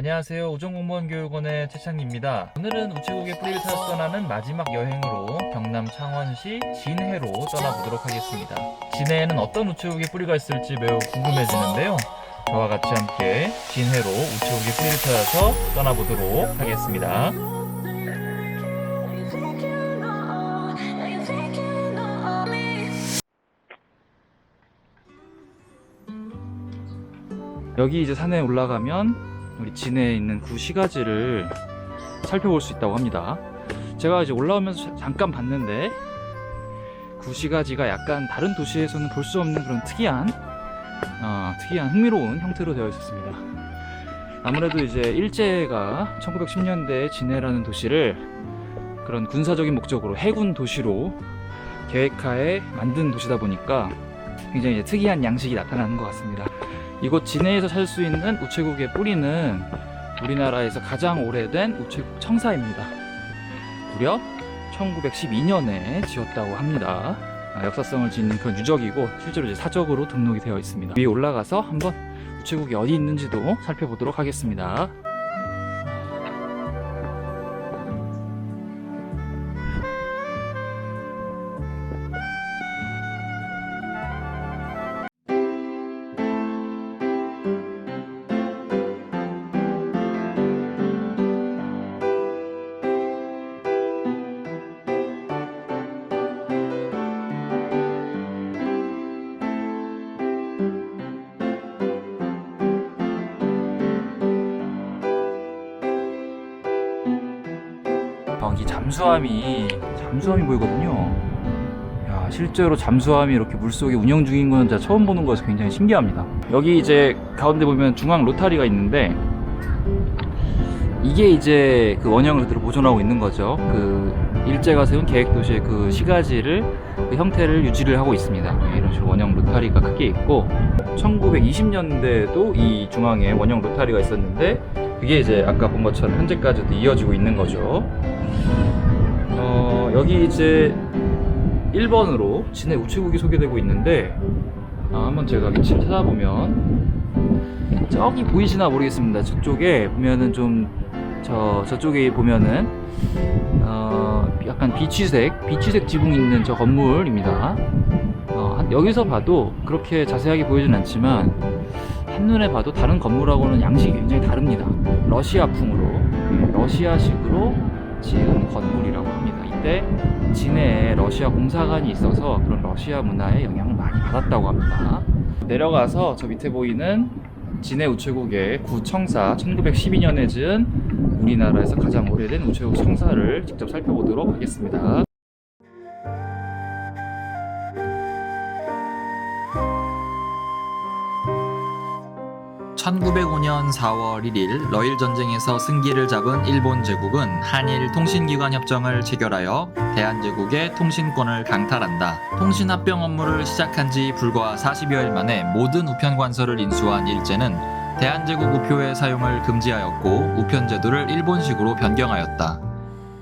안녕하세요. 우정공무원 교육원의 최창기입니다. 오늘은 우체국의 뿌리를 찾아서 떠나는 마지막 여행으로 경남 창원시 진해로 떠나보도록 하겠습니다. 진해에는 어떤 우체국의 뿌리가 있을지 매우 궁금해지는데요. 저와 같이 함께 진해로 우체국의 뿌리를 찾아서 떠나보도록 하겠습니다. 여기 이제 산에 올라가면 우리 진해에 있는 구시가지를 살펴볼 수 있다고 합니다. 제가 이제 올라오면서 잠깐 봤는데 구시가지가 약간 다른 도시에서는 볼 수 없는 그런 특이한 어, 특이한 흥미로운 형태로 되어 있었습니다. 아무래도 이제 일제가 1910년대 진해라는 도시를 그런 군사적인 목적으로 해군 도시로 계획하에 만든 도시다 보니까 굉장히 특이한 양식이 나타나는 것 같습니다. 이곳 진해에서 찾을 수 있는 우체국의 뿌리는 우리나라에서 가장 오래된 우체국 청사입니다. 무려 1912년에 지었다고 합니다. 아, 역사성을 지닌 그런 유적이고 실제로 이제 사적으로 등록이 되어 있습니다. 위에 올라가서 한번 우체국이 어디 있는지도 살펴보도록 하겠습니다. 여기 잠수함이 잠수함이 보이거든요. 야, 실제로 잠수함이 이렇게 물속에 운영 중인 거는 제가 처음 보는 거라서 굉장히 신기합니다. 여기 이제 가운데 보면 중앙 로타리가 있는데 이게 이제 그 원형을 그대로 보존하고 있는 거죠. 그 일제가 세운 계획 도시의 그 시가지를 그 형태를 유지를 하고 있습니다. 네, 이런 식으로 원형 로타리가 크게 있고 1920년대에도 이 중앙에 원형 로타리가 있었는데 그게 이제 아까 본 것처럼 현재까지도 이어지고 있는 거죠. 어, 여기 이제 1번으로 진해 우체국이 소개되고 있는데 아, 한번 제가 위치를 찾아보면 저기 보이시나 모르겠습니다. 저쪽에 보면은 좀 저 저쪽에 보면은 어, 약간 비취색 비취색 지붕 있는 저 건물입니다. 어, 한- 여기서 봐도 그렇게 자세하게 보이진 않지만 한눈에 봐도 다른 건물하고는 양식이 굉장히 다릅니다. 러시아풍으로 예, 러시아식으로 지은 건물이라고 합니다. 이때 진해에 러시아 공사관이 있어서 그런 러시아 문화에 영향을 많이 받았다고 합니다. 내려가서 저 밑에 보이는 진해 우체국의 구청사 1912년에 지은 우리나라에서 가장 오래된 우체국 청사를 직접 살펴보도록 하겠습니다. 1905년 4월 1일 러일 전쟁에서 승기를 잡은 일본 제국은 한일 통신기관 협정을 체결하여 대한제국의 통신권을 강탈한다. 통신합병 업무를 시작한 지 불과 40여일 만에 모든 우편 관서를 인수한 일제는 대한제국 우표의 사용을 금지하였고 우편 제도를 일본식으로 변경하였다.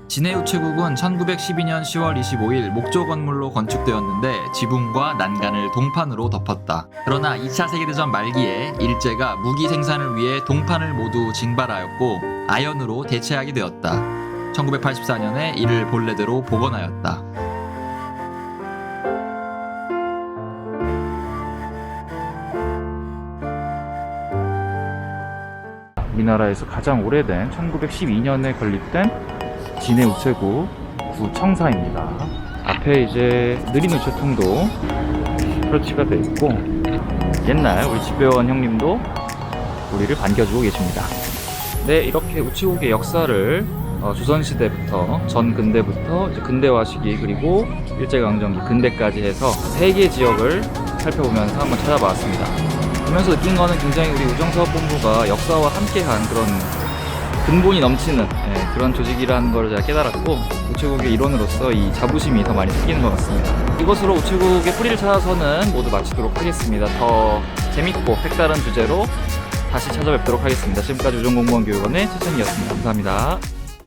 진해 우체국은 1912년 10월 25일 목조 건물로 건축되었는데 지붕과 난간을 동판으로 덮었다. 그러나 2차 세계대전 말기에 일제가 무기 생산을 위해 동판을 모두 징발하였고 아연으로 대체하게 되었다. 1984년에 이를 본래대로 복원하였다. 우리나라에서 가장 오래된 1912년에 건립된 진해 우체국 구청사입니다. 앞에 이제 느린 우체통도 설치가 되어 있고 옛날 우리 집배원 형님도 우리를 반겨주고 계십니다. 네, 이렇게 우체국의 역사를 어, 조선시대부터 전근대부터 근대화 시기 그리고 일제강점기 근대까지 해서 세 개 지역을 살펴보면서 한번 찾아봤습니다. 보면서 느낀 거는 굉장히 우리 우정사업본부가 역사와 함께한 그런 근본이 넘치는 예, 그런 조직이라는 걸 제가 깨달았고 우체국의 일원으로서 이 자부심이 더 많이 생기는 것 같습니다. 이것으로 우체국의 뿌리를 찾아서는 모두 마치도록 하겠습니다. 더 재밌고 색다른 주제로 다시 찾아뵙도록 하겠습니다. 지금까지 우정공무원 교육원의 최천이었습니다. 감사합니다.